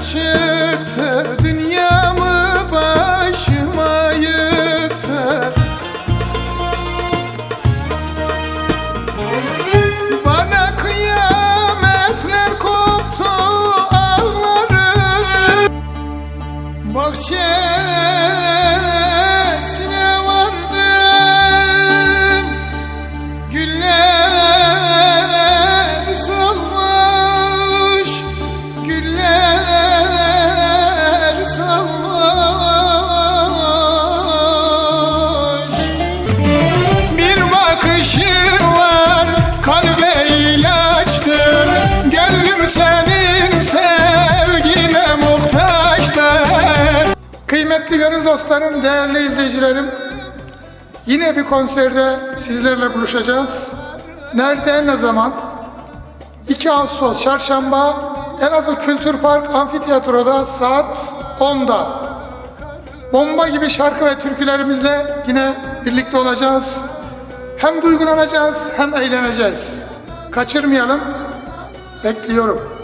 Churchill. Kıymetli gönül dostlarım, değerli izleyicilerim, yine bir konserde sizlerle buluşacağız. Nerede, ne zaman? 2 Ağustos Çarşamba Elazığ Kültür Park Amfiteyatro'da saat 10'da. Bomba gibi şarkı ve türkülerimizle yine birlikte olacağız. Hem duygulanacağız hem eğleneceğiz. Kaçırmayalım. Bekliyorum.